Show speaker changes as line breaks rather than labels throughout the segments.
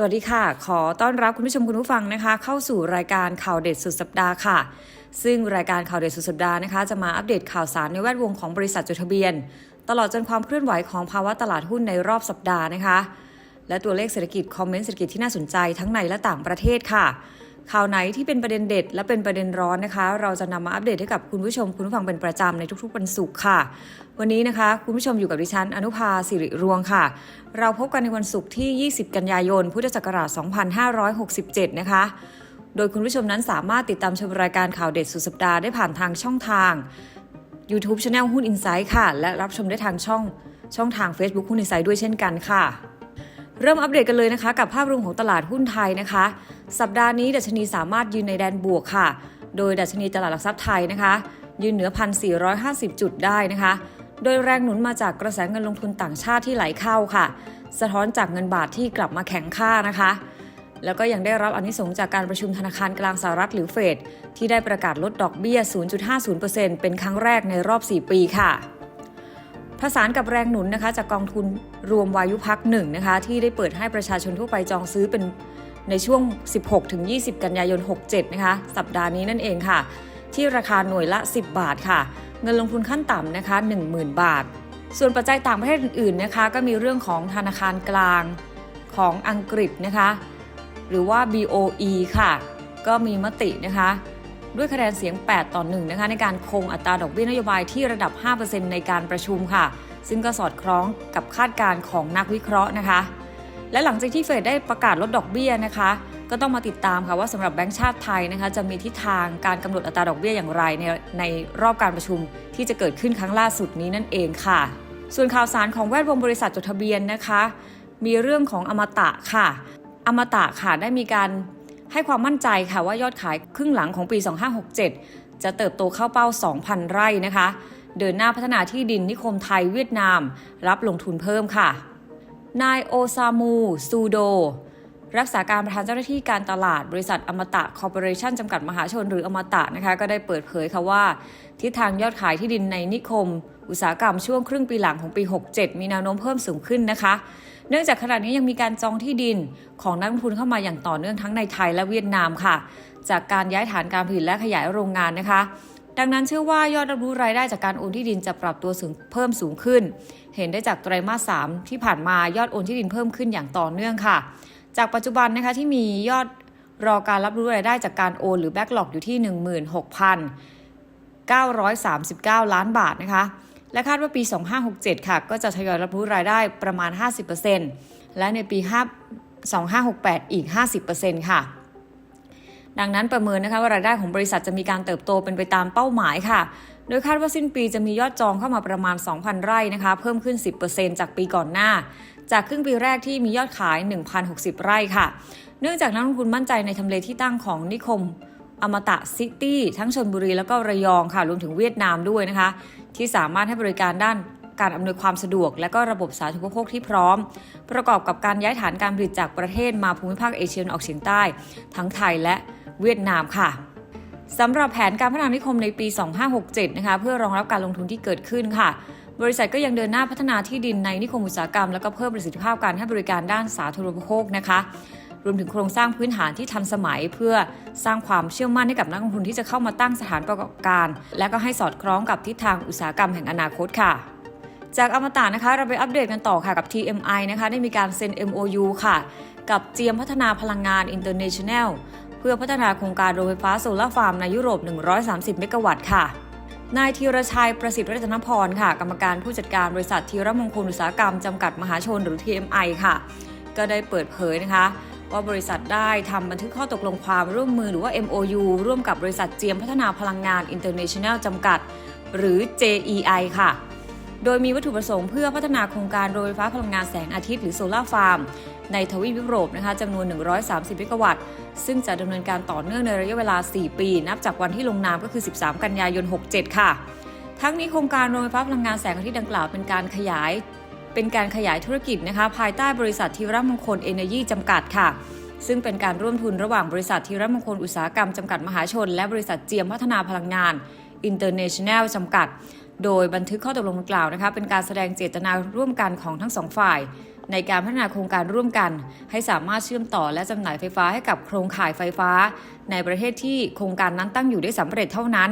สวัสดีค่ะ ขอต้อนรับคุณผู้ชมคุณผู้ฟังนะคะ เข้าสู่รายการข่าวเด็ดสุดสัปดาห์ค่ะ ซึ่งรายการข่าวเด็ดสุดสัปดาห์นะคะ จะมาอัปเดตข่าวสารในแวดวงของบริษัทจดทะเบียน ตลอดจนความเคลื่อนไหวของภาวะตลาดหุ้นในรอบสัปดาห์นะคะ และตัวเลขเศรษฐกิจคอมเมนต์เศรษฐกิจที่น่าสนใจทั้งในและต่างประเทศค่ะ ข่าวไหนที่เป็นประเด็นเด็ด และเป็นประเด็นร้อนนะคะ เราจะนำมาอัปเดตให้กับคุณผู้ชมคุณผู้ฟังเป็นประจำในทุกๆวันศุกร์ค่ะ วันนี้นะคะ คุณผู้ชมอยู่กับดิฉัน อนุภาสิริรวงค่ะ เราพบกันในวันศุกร์ที่ 20 กันยายน พุทธศักราช 2567 นะคะโดยคุณผู้ชมนั้นสามารถติดตามชมรายการข่าวเด็ดสุดสัปดาห์ได้ผ่านทางช่องทาง YouTube Channel หุ้น Insight ค่ะ และรับชมได้ทางช่องช่องทาง Facebook หุ้น Insight ด้วยเช่นกันค่ะ เริ่มอัปเดตกันเลยนะคะ กับภาพรวมของตลาดหุ้นไทยนะคะ สัปดาห์นี้ดัชนีสามารถยืนในแดนบวกค่ะ โดยดัชนีตลาดหลักทรัพย์ไทยนะคะ ยืนเหนือ 1,450 จุดได้นะคะ โดยแรงหนุนมาจากกระแสเงินลงทุนต่างชาติที่ไหลเข้าค่ะ สะท้อนจากเงินบาทที่กลับมาแข็งค่านะคะ แล้วก็ยังได้รับอนิสงส์จากการประชุมธนาคารกลางสหรัฐหรือเฟดที่ได้ประกาศลดดอกเบี้ย 0.50%เป็นครั้งแรกในรอบ 4 ปีค่ะผสานกับแรงหนุนนะคะจากกองทุนรวมวายุพักหนึ่งนะคะที่ได้เปิดให้ประชาชนทั่วไปจองซื้อเป็น ในช่วง 16-20 กันยายน 67 นะคะ สัปดาห์นี้นั่นเองค่ะ ที่ราคาหน่วยละ 10 บาทค่ะ เงินลงทุนขั้นต่ำนะคะ 10,000 บาท ส่วนปัจจัยต่างประเทศอื่นๆนะคะ ก็มีเรื่องของธนาคารกลางของอังกฤษนะคะ หรือว่า BOE ค่ะ ก็มีมตินะคะด้วยคะแนนเสียง 8 ต่อ 1 นะคะ ในการคงอัตราดอกเบี้ยนโยบายที่ระดับ 5%ในการประชุมค่ะ ซึ่งก็สอดคล้องกับคาดการณ์ของนักวิเคราะห์นะคะ และหลังจากที่เฟดได้ประกาศลดดอกเบี้ยนะคะ ก็ต้องมาติดตามค่ะว่าสำหรับแบงก์ชาติไทยนะคะ จะมีทิศทางการกำหนดอัตราดอกเบี้ยอย่างไรในในรอบการประชุมที่จะเกิดขึ้นครั้งล่าสุดนี้นั่นเองค่ะ ส่วนข่าวสารของแวดวงบริษัทจดทะเบียนนะคะ มีเรื่องของอมตะค่ะ อมตะค่ะได้มีการให้ความมั่นใจค่ะว่ายอดขายครึ่งหลังของปี 2567 จะเติบโตเข้าเป้า 2,000 ไร่นะคะ เดินหน้าพัฒนาที่ดินนิคมไทยเวียดนาม รับลงทุนเพิ่มค่ะ นายโอซามู ซูโด รักษาการประธานเจ้าหน้าที่การตลาดบริษัทอมตะคอร์ปอเรชั่นจำกัดมหาชนหรืออมตะนะคะก็ได้เปิดเผยค่ะว่า ทิศทางยอดขายที่ดินในนิคม อุตสาหกรรมช่วงครึ่งปีหลังของปี 67 มีแนวโน้มเพิ่มสูงขึ้นนะคะเนื่องจากขณะนี้ยังมีการจองที่ดินของนักลงทุนเข้ามาอย่างต่อเนื่องทั้งในไทยและเวียดนามค่ะ จากการย้ายฐานการผลิตและขยายโรงงานนะคะ ดังนั้นเชื่อว่ายอดรับรู้รายได้จากการโอนที่ดินจะปรับตัวสูงเพิ่มสูงขึ้น เห็นได้จากไตรมาส 3 ที่ผ่านมายอดโอนที่ดินเพิ่มขึ้นอย่างต่อเนื่องค่ะ จากปัจจุบันนะคะที่มียอดรอการรับรู้รายได้จากการโอนหรือแบ็กหลอกอยู่ที่ 16,939 ล้านบาทนะคะ และคาดว่าปี 2567 ค่ะ ก็จะทยอยรับรู้รายได้ประมาณ 50%และในปี5 2568 อีก 50%ค่ะ ดังนั้นประเมินนะคะว่ารายได้ของบริษัทจะมีการเติบโตเป็นไปตามเป้าหมายค่ะ โดยคาดว่าสิ้นปีจะมียอดจองเข้ามาประมาณ 2,000 ไร่นะคะ เพิ่มขึ้น 10%จากปีก่อนหน้า จากครึ่งปีแรกที่มียอดขาย 1,060 ไร่ค่ะ เนื่องจากนักลงทุนมั่นใจในทำเลที่ตั้งของนิคมอมตะซิตี้ทั้งชนบุรีแล้วก็ระยองค่ะรวมถึงเวียดนามด้วยนะคะ ที่สามารถให้บริการด้านการอำนวยความสะดวก และก็ระบบสาธารณูปโภคที่พร้อม ประกอบกับการย้ายฐานการผลิตจากประเทศมาภูมิภาคเอเชียตะวันออกเฉียงใต้ ทั้งไทยและ เวียดนามค่ะสำหรับแผนการพัฒนานิคมในปี 2567 นะคะเพื่อรองรับการลงทุนที่เกิดขึ้นค่ะ บริษัทก็ยังเดินหน้าพัฒนาที่ดินในนิคมอุตสาหกรรม แล้วก็เพิ่มประสิทธิภาพการให้บริการด้านสาธารณูปโภคนะคะรวมถึงโครงสร้างพื้นฐานที่ทันสมัยเพื่อสร้างความเชื่อมั่นให้กับนักลงทุนที่จะเข้ามาตั้งสถานประกอบการ และก็ให้สอดคล้องกับทิศทางอุตสาหกรรมแห่งอนาคตค่ะ จากอมตะนะคะเราไปอัปเดตกันต่อค่ะกับ TMI นะคะได้มีการเซ็น MOU ค่ะ กับเจียมพัฒนาพลังงาน International เพื่อพัฒนาโครงการโรงไฟฟ้าโซลาร์ฟาร์มในยุโรป 130 เมกะวัตต์ค่ะนายธีรชัยประสิทธิ์รัตนพรค่ะ กรรมการผู้จัดการบริษัทธีรมงคลอุตสาหกรรมจำกัดมหาชนหรือ TMI ค่ะ ก็ได้เปิดเผยนะคะ ว่าบริษัทได้ทำบันทึกข้อตกลงความร่วมมือหรือว่า MOU ร่วมกับบริษัทเจียมพัฒนาพลังงาน International จำกัด หรือ JEI ค่ะ โดยมีวัตถุประสงค์เพื่อพัฒนาโครงการโรงไฟฟ้าพลังงานแสงอาทิตย์หรือโซลาร์ฟาร์มในทวีปยุโรปนะคะจำนวน 130 เมกะวัตต์ ซึ่งจะดำเนินการต่อเนื่องในระยะเวลา 4 ปี นับจากวันที่ลงนามก็คือ 13 กันยายน 67 ค่ะ ทั้งนี้โครงการโรงไฟฟ้าพลังงานแสงอาทิตย์ดังกล่าวเป็นการขยาย เป็นการขยายธุรกิจนะคะภายใต้บริษัทธีรมงคลเอเนยีจำกัดค่ะ ซึ่งเป็นการร่วมทุนระหว่างบริษัทธีรมงคลอุตสาหกรรมจำกัดมหาชน และบริษัทเจียมพัฒนาพลังงาน International จำกัด โดยบันทึกข้อตกลงดังกล่าวนะคะเป็นการแสดงเจตนาร่วมกันของทั้งสองฝ่าย ในการพัฒนาโครงการร่วมกัน ให้สามารถเชื่อมต่อและจำหน่ายไฟฟ้าให้กับโครงข่ายไฟฟ้า ในประเทศที่โครงการนั้นตั้งอยู่ได้สำเร็จเท่านั้น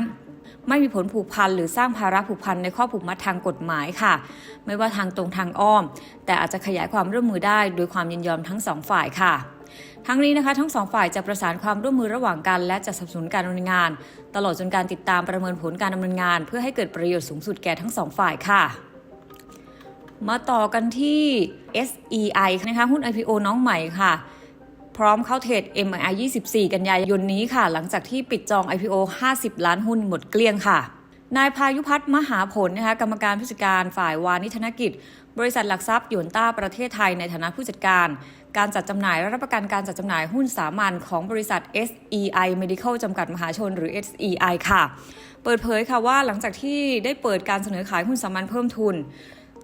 ไม่มีผลผูกพันหรือสร้างภาระผูกพันในข้อผูกมัดทางกฎหมายค่ะ ไม่ว่าทางตรงทางอ้อม แต่อาจจะขยายความร่วมมือได้โดยความยินยอมทั้งสองฝ่ายค่ะ ทั้งนี้นะคะทั้งสองฝ่ายจะประสานความร่วมมือระหว่างกัน และจะสนับสนุนการดำเนินงาน ตลอดจนการติดตามประเมินผลการดำเนินงาน เพื่อให้เกิดประโยชน์สูงสุดแก่ทั้งสองฝ่ายค่ะมาต่อกันที่ SEI นะคะหุ้น IPO น้องใหม่ค่ะ พร้อมเข้าเทรด MII 24 กันยายนนี้ค่ะ หลังจากที่ปิดจอง IPO 50 ล้านหุ้นหมดเกลี้ยงค่ะ นายพายุพัฒน์มหาผลนะคะกรรมการผู้จัดการฝ่ายวานิธนกิจ บริษัทหลักทรัพย์ยวนต้าประเทศไทยในฐานะผู้จัดการ การจัดจำหน่ายและรับประกันการจัดจำหน่ายหุ้นสามัญของบริษัท SEI Medical จำกัดมหาชนหรือ SEI ค่ะ เปิดเผยค่ะว่าหลังจากที่ได้เปิดการเสนอขายหุ้นสามัญเพิ่มทุน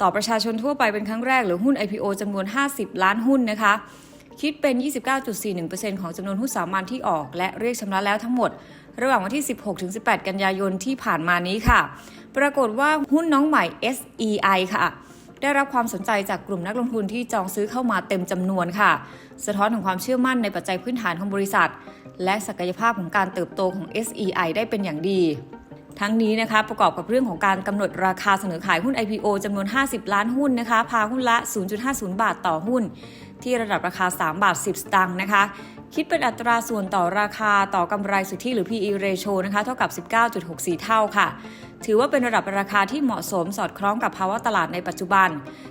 ต่อประชาชนทั่วไปเป็นครั้งแรกหรือหุ้น IPO จำนวน 50 ล้านหุ้นนะคะ คิดเป็น 29.41%ของจำนวนหุ้นสามัญที่ออกและเรียกชำระแล้วทั้งหมด ระหว่างวันที่ 16-18 กันยายนที่ผ่านมานี้ค่ะ ปรากฏว่าหุ้นน้องใหม่ SEI ค่ะ ได้รับความสนใจจากกลุ่มนักลงทุนที่จองซื้อเข้ามาเต็มจำนวนค่ะ สะท้อนถึงความเชื่อมั่นในปัจจัยพื้นฐานของบริษัท และศักยภาพของการเติบโตของ SEI ได้เป็นอย่างดีทั้งนี้นะคะประกอบกับเรื่องของการกำหนดราคาเสนอขายหุ้น IPO จำนวน 50 ล้านหุ้นนะคะ พาหุ้นละ 0.50 บาทต่อหุ้น ที่ระดับราคา 3 บาท 10 สตางค์นะคะ คิดเป็นอัตราส่วนต่อราคาต่อกำไรสุทธิหรือ PE ratio นะคะ เท่ากับ 19.64 เท่าค่ะ ถือว่าเป็นระดับราคาที่เหมาะสมสอดคล้องกับภาวะตลาดในปัจจุบัน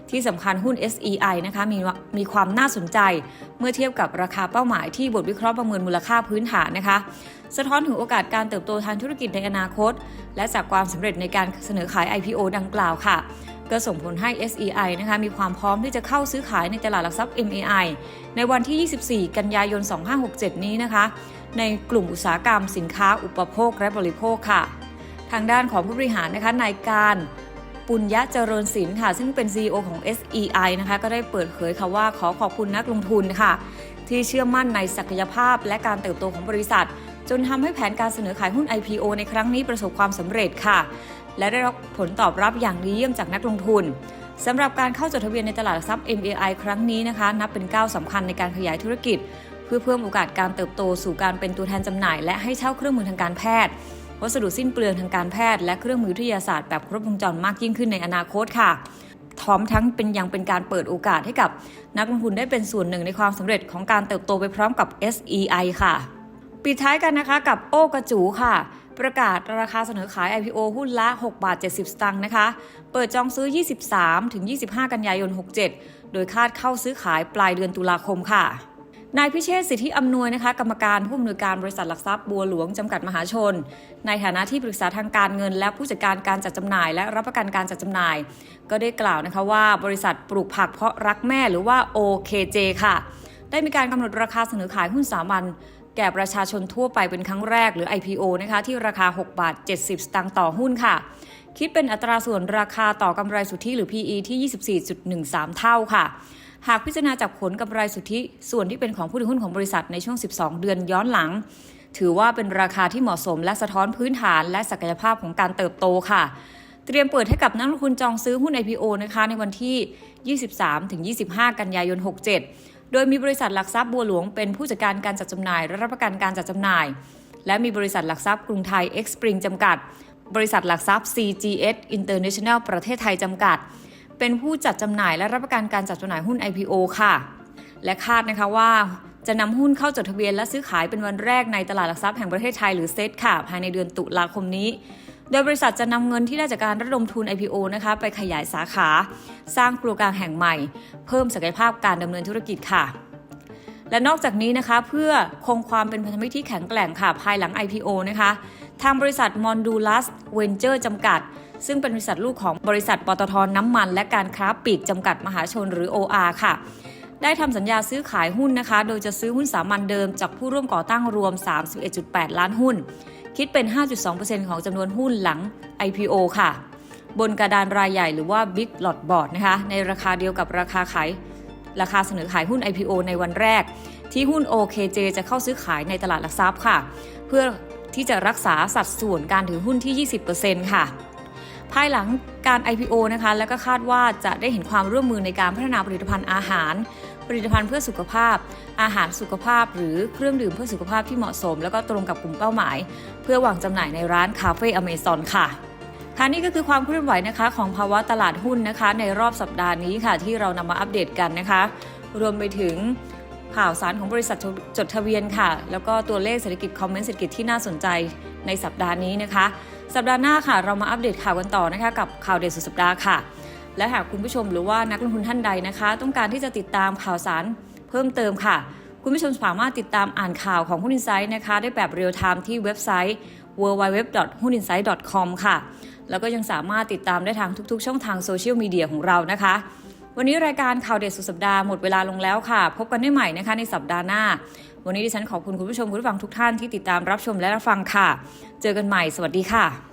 ที่สำคัญหุ้น SEI นะคะมีมีความน่าสนใจ เมื่อเทียบกับราคาเป้าหมายที่บทวิเคราะห์ประเมินมูลค่าพื้นฐานนะคะสะท้อนถึงโอกาสการเติบโตทางธุรกิจในอนาคต และจากความสำเร็จในการเสนอขาย IPO ดังกล่าวค่ะ ก็ส่งผลให้ SEI นะคะมีความพร้อมที่จะเข้าซื้อขายในตลาดหลักทรัพย์ MAI ในวันที่ 24 กันยายน 2567 นี้นะคะ ในกลุ่มอุตสาหกรรมสินค้าอุปโภคและบริโภคค่ะ ทางด้านของผู้บริหารนะคะนายการปุญญะเจริญศิลป์ค่ะ ซึ่งเป็น CEO ของ SEI นะคะ ก็ได้เปิดเผยค่ะว่าขอขอบคุณนักลงทุนค่ะ ที่เชื่อมั่นในศักยภาพและการเติบโตของบริษัท จนทำให้แผนการเสนอขายหุ้น IPO ในครั้งนี้ประสบความสำเร็จค่ะ และได้รับผลตอบรับอย่างดีเยี่ยมจากนักลงทุนสำหรับการเข้าจดทะเบียนในตลาดหลักทรัพย์ MAI ครั้งนี้นะคะ นับเป็นก้าวสำคัญในการขยายธุรกิจ เพื่อเพิ่มโอกาสการเติบโตสู่การเป็นตัวแทนจำหน่าย และให้เช่าเครื่องมือทางการแพทย์ วัสดุสิ้นเปลืองทางการแพทย์ และเครื่องมือวิทยาศาสตร์แบบครบวงจรมากยิ่งขึ้นในอนาคตค่ะพร้อมทั้งเป็นยังเป็นการเปิดโอกาสให้กับนักลงทุนได้เป็นส่วนหนึ่งในความสำเร็จของการเติบโตไปพร้อมกับ SEI ค่ะ ปิดท้ายกันนะคะกับโอกระจูค่ะ ประกาศราคาเสนอขาย IPO หุ้นละ 6 บาท 70 สตางค์นะคะ เปิดจองซื้อ 23 ถึง 25 กันยายน 67 โดยคาดเข้าซื้อขายปลายเดือนตุลาคมค่ะนายพิเชษฐ์สิทธิอำนวยนะคะกรรมการผู้อำนวยการบริษัทหลักทรัพย์บัวหลวงจำกัดมหาชน ในฐานะที่ปรึกษาทางการเงิน และผู้จัดการการจัดจำหน่าย และรับประกันการจัดจำหน่าย ก็ได้กล่าวนะคะว่าบริษัทปลูกผักเพราะรักแม่หรือว่า OKJ ค่ะ ได้มีการกำหนดราคาเสนอขายหุ้นสามัญ แก่ประชาชนทั่วไปเป็นครั้งแรกหรือ IPO นะคะที่ราคา 6 บาท 70 สตางค์ต่อหุ้นค่ะ คิดเป็นอัตราส่วนราคาต่อกำไรสุทธิหรือ PE ที่ 24.13 เท่าค่ะ หากพิจารณาจากผลกำไรสุทธิส่วนที่เป็นของผู้ถือหุ้นของบริษัทในช่วง 12 เดือนย้อนหลัง ถือว่าเป็นราคาที่เหมาะสมและสะท้อนพื้นฐานและศักยภาพของการเติบโตค่ะเตรียมเปิดให้กับนักลงทุนจองซื้อหุ้น IPO นะคะในวันที่ 23-25 กันยายน 67 โดยมีบริษัทหลักทรัพย์บัวหลวงเป็นผู้จัดการการจัดจำหน่ายและรับประกันการจัดจำหน่าย และมีบริษัทหลักทรัพย์กรุงไทย X Spring จำกัด บริษัทหลักทรัพย์ CGS International ประเทศไทยจำกัด เป็นผู้จัดจำหน่ายและรับประกันการจัดจำหน่ายหุ้น IPO ค่ะ และคาดนะคะว่าจะนำหุ้นเข้าจดทะเบียนและซื้อขายเป็นวันแรกในตลาดหลักทรัพย์แห่งประเทศไทยหรือเซตค่ะ ภายในเดือนตุลาคมนี้ โดยบริษัทจะนำเงินที่ได้จากการระดมทุน IPO นะคะไปขยายสาขา สร้างครัวกลางแห่งใหม่ เพิ่มศักยภาพการดำเนินธุรกิจค่ะ และนอกจากนี้นะคะเพื่อคงความเป็นพันธมิตรที่แข็งแกร่งค่ะภายหลัง IPO นะคะ ทางบริษัท Mondulas Venture จำกัด ซึ่งเป็นบริษัทลูกของบริษัทปตทน้ำมัน และการค้าปลีกจำกัดมหาชนหรือ OR ค่ะได้ทำสัญญาซื้อขายหุ้นนะคะ โดยจะซื้อหุ้นสามัญเดิมจากผู้ร่วมก่อตั้งรวม 31.8 ล้านหุ้น คิดเป็น 5.2%ของจำนวนหุ้นหลัง IPO ค่ะ บนกระดานรายใหญ่หรือว่า Big Lot Board นะคะ ในราคาเดียวกับราคาขายราคาเสนอขายหุ้น IPO ในวันแรก ที่หุ้น OKJ จะเข้าซื้อขายในตลาดหลักทรัพย์ค่ะ เพื่อที่จะรักษาสัดส่วนการถือหุ้นที่ 20%ค่ะ ภายหลังการ IPO นะคะ แล้วก็คาดว่าจะได้เห็นความร่วมมือในการพัฒนาผลิตภัณฑ์อาหาร ผลิตภัณฑ์เพื่อสุขภาพ อาหารสุขภาพ หรือเครื่องดื่มเพื่อสุขภาพที่เหมาะสม แล้วก็ตรงกับกลุ่มเป้าหมาย เพื่อวางจำหน่ายในร้านคาเฟ่อเมซอนค่ะค่ะนี่ก็คือความเคลื่อนไหวนะคะของภาวะตลาดหุ้นนะคะ ในรอบสัปดาห์นี้ค่ะ ที่เรานำมาอัปเดตกันนะคะ รวมไปถึงข่าวสารของบริษัทจดทะเบียนค่ะ แล้วก็ตัวเลขเศรษฐกิจคอมเมนต์เศรษฐกิจที่น่าสนใจในสัปดาห์นี้นะคะ สัปดาห์หน้าค่ะ เรามาอัปเดตข่าวกันต่อนะคะ กับข่าวเด่นสุดสัปดาห์ค่ะ และหากคุณผู้ชมหรือว่านักลงทุนท่านใดนะคะ ต้องการที่จะติดตามข่าวสารเพิ่มเติมค่ะ คุณผู้ชมสามารถติดตามอ่านข่าวของหุ้นอินไซต์นะคะ ได้แบบเรียลไทม์ที่เว็บไซต์ www.huninsight.com ค่ะ แล้วก็ยังสามารถติดตามได้ทางทุกๆ ช่องทางโซเชียลมีเดียของเรานะคะ วันนี้รายการข่าวเด็ดสุดสัปดาห์หมดเวลาลงแล้วค่ะ พบกันได้ใหม่นะคะในสัปดาห์หน้า วันนี้ดิฉันขอบคุณคุณผู้ชมคุณผู้ฟังทุกท่านที่ติดตามรับชมและรับฟังค่ะ เจอกันใหม่ สวัสดีค่ะ